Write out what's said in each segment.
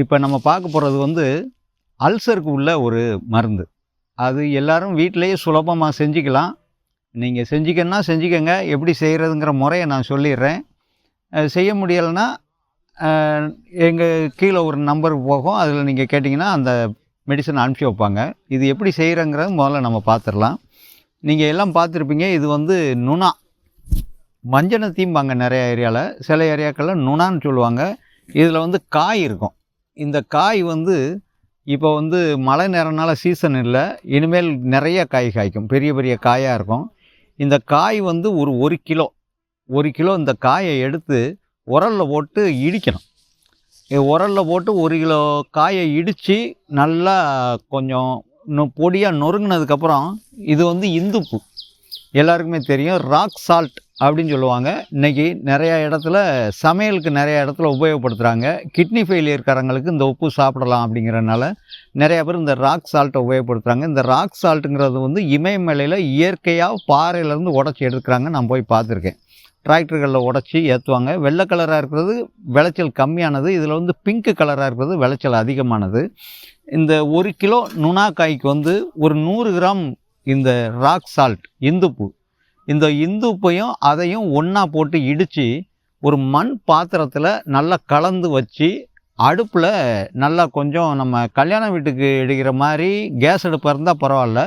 இப்போ நம்ம பார்க்க போகிறது வந்து அல்சருக்கு உள்ள ஒரு மருந்து. அது எல்லாரும் வீட்டிலையே சுலபமாக செஞ்சுக்கலாம். நீங்கள் செஞ்சுக்கன்னா செஞ்சுக்கங்க எப்படி செய்கிறதுங்கிற முறையை நான் சொல்லிடுறேன். செய்ய முடியலைன்னா எங்கள் கீழே ஒரு நம்பர் போகும். அதில் நீங்கள் கேட்டிங்கன்னா அந்த மெடிசன் அனுப்பிச்சி வைப்பாங்க. இது எப்படி செய்கிறங்கிறத முதல்ல நம்ம பார்த்துடலாம். நீங்கள் எல்லாம் பார்த்துருப்பீங்க இது வந்து நுணா. மஞ்சனை தீம்பாங்க நிறைய ஏரியாவில் சில ஏரியாக்களில் நுணான்னு சொல்லுவாங்க. இதில் வந்து காய் இருக்கும். இந்த காய் வந்து இப்போ வந்து மழை நேரம்னால சீசன் இல்லை. இனிமேல் நிறைய காய் காய்க்கும். பெரிய பெரிய காயாக இருக்கும். இந்த காய் வந்து ஒரு ஒரு கிலோ ஒரு கிலோ இந்த காயை எடுத்து உரலில் போட்டு இடிக்கணும். உரலில் போட்டு ஒரு கிலோ காயை இடித்து நல்லா கொஞ்சம் இன்னும் பொடியாக நொறுங்கினதுக்கப்புறம் இது வந்து இந்துப்பு. எல்லாருக்குமே தெரியும். ராக் சால்ட் அப்படின்னு சொல்லுவாங்க. இன்றைக்கி நிறையா இடத்துல சமையலுக்கு நிறைய இடத்துல உபயோகப்படுத்துகிறாங்க கிட்னி ஃபெயிலியர்காரங்களுக்கு இந்த உப்பு சாப்பிடலாம் அப்படிங்கிறனால நிறையா பேர் இந்த ராக் சால்ட்டை உபயோகப்படுத்துகிறாங்க இந்த ராக் சால்ட்டுங்கிறது வந்து இமயமலையில் இயற்கையாக பாறையிலேருந்து உடச்சி எடுக்கிறாங்க நான் போய் பார்த்துருக்கேன். டிராக்டர்களில் உடச்சி ஏற்றுவாங்க வெள்ளை கலராக இருக்கிறது விளைச்சல் கம்மியானது. இதில் வந்து பிங்க் கலராக இருக்கிறது விளைச்சல் அதிகமானது. இந்த ஒரு கிலோ நுணாக்காய்க்கு வந்து ஒரு நூறு கிராம் இந்த ராக் சால்ட் இந்துப்பு இந்த இந்துப்பையும் அதையும் ஒன்றா போட்டு இடித்து ஒரு மண் பாத்திரத்தில் நல்லா கலந்து வச்சு அடுப்பில் நல்லா கொஞ்சம் நம்ம கல்யாண வீட்டுக்கு எடுக்கிற மாதிரி கேஸ் அடுப்பாக இருந்தால் பரவாயில்ல.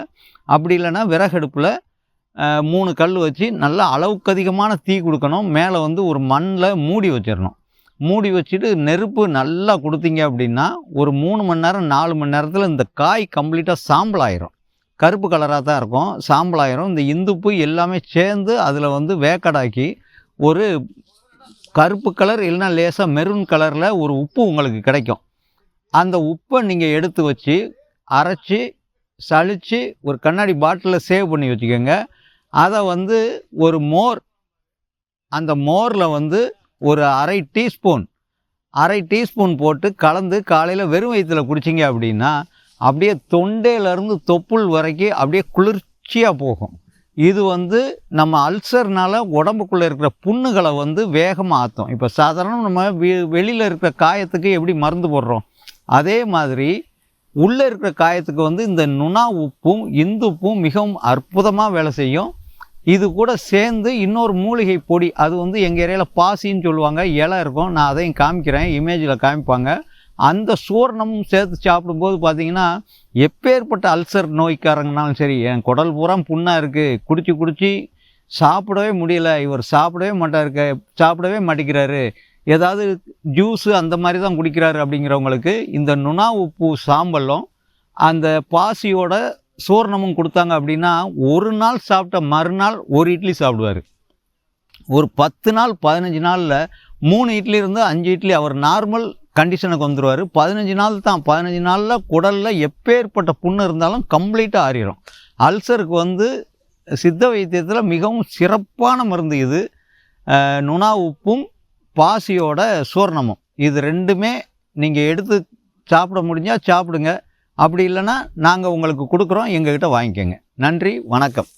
அப்படி இல்லைன்னா விறகடுப்பில் அடுப்பில் மூணு கல் வச்சு நல்லா அளவுக்கு அதிகமான தீ கொடுக்கணும். மேலே வந்து ஒரு மண்ணில் மூடி வச்சிடணும். மூடி வச்சுட்டு நெருப்பு நல்லா கொடுத்தீங்க அப்படின்னா ஒரு மூணு மணி நேரம் நாலு மணி நேரத்தில் இந்த காய் கம்ப்ளீட்டாக சாம்பல் ஆயிரும். கருப்பு கலராக தான் இருக்கும். சாம்பலாயிரம். இந்த இந்துப்பு எல்லாமே சேர்ந்து அதில் வந்து வேக்கடாக்கி ஒரு கருப்பு கலர் இல்லைன்னா லேசாக மெரூன் கலரில் ஒரு உப்பு உங்களுக்கு கிடைக்கும். அந்த உப்பை நீங்கள் எடுத்து வச்சு அரைச்சி சளிச்சு ஒரு கண்ணாடி பாட்டிலில் சேவ் பண்ணி வச்சுக்கோங்க. அதை வந்து ஒரு மோர் அந்த மோரில் வந்து ஒரு அரை டீஸ்பூன் அரை டீஸ்பூன் போட்டு கலந்து காலையில் வெறும் வயிற்றில் குடிச்சிங்க அப்படின்னா அப்படியே தொண்டையிலேருந்து தொப்புள் வரைக்கும் அப்படியே குளிர்ச்சியாக போகும். இது வந்து நம்ம அல்சர்னால் உடம்புக்குள்ளே இருக்கிற புண்ணுகளை வந்து வேகமாக ஆற்றும் இப்போ சாதாரண நம்ம வெ வெளியில் இருக்கிற காயத்துக்கு எப்படி மருந்து போடுறோம்? அதே மாதிரி உள்ளே இருக்கிற காயத்துக்கு வந்து இந்த நுணா உப்பும் இந்துப்பும் மிகவும் அற்புதமாக வேலை செய்யும். இது கூட சேர்ந்து இன்னொரு மூலிகை பொடி அது வந்து எங்கள் ஏரியாவில் பாசின்னு சொல்லுவாங்க இலை இருக்கும். நான் அதையும் காமிக்கிறேன் இமேஜில் காமிப்பாங்க. அந்த சூர்ணமும் சேர்த்து சாப்பிடும்போது பார்த்தீங்கன்னா எப்பேற்பட்ட அல்சர் நோய்க்காரங்கனாலும் சரி என் குடல் பூரா புண்ணாக இருக்குது குடிச்சு குடிச்சு சாப்பிடவே முடியல. இவர் சாப்பிடவே மாட்டாருக்க சாப்பிடவே மாட்டேங்கிறாரு. ஏதாவது ஜூஸு அந்த மாதிரி தான் குடிக்கிறாரு அப்படிங்கிறவங்களுக்கு இந்த நுணா உப்பு சாம்பலும் அந்த பாசியோட சூர்ணமும் கொடுத்தாங்க அப்படின்னா ஒரு நாள் சாப்பிட்ட மறுநாள் ஒரு இட்லி சாப்பிடுவார். ஒரு பத்து நாள் பதினஞ்சு நாளில் மூணு இட்லி இருந்து அஞ்சு இட்லி அவர் நார்மல் கண்டிஷனுக்கு வந்துடுவார் பதினஞ்சு நாள் தான். பதினஞ்சு நாளில் குடலில் எப்பேற்பட்ட புண்ணு இருந்தாலும் கம்ப்ளீட்டாக ஆறிடும் அல்சருக்கு வந்து சித்த வைத்தியத்தில் மிகவும் சிறப்பான மருந்து இது. நுணா உப்பும் பாசியோட சூர்ணமும். இது ரெண்டுமே நீங்கள் எடுத்து சாப்பிட முடிஞ்சால் சாப்பிடுங்க. அப்படி இல்லைன்னா நாங்கள் உங்களுக்கு கொடுக்குறோம். எங்ககிட்ட வாங்கிக்கோங்க. நன்றி. வணக்கம்.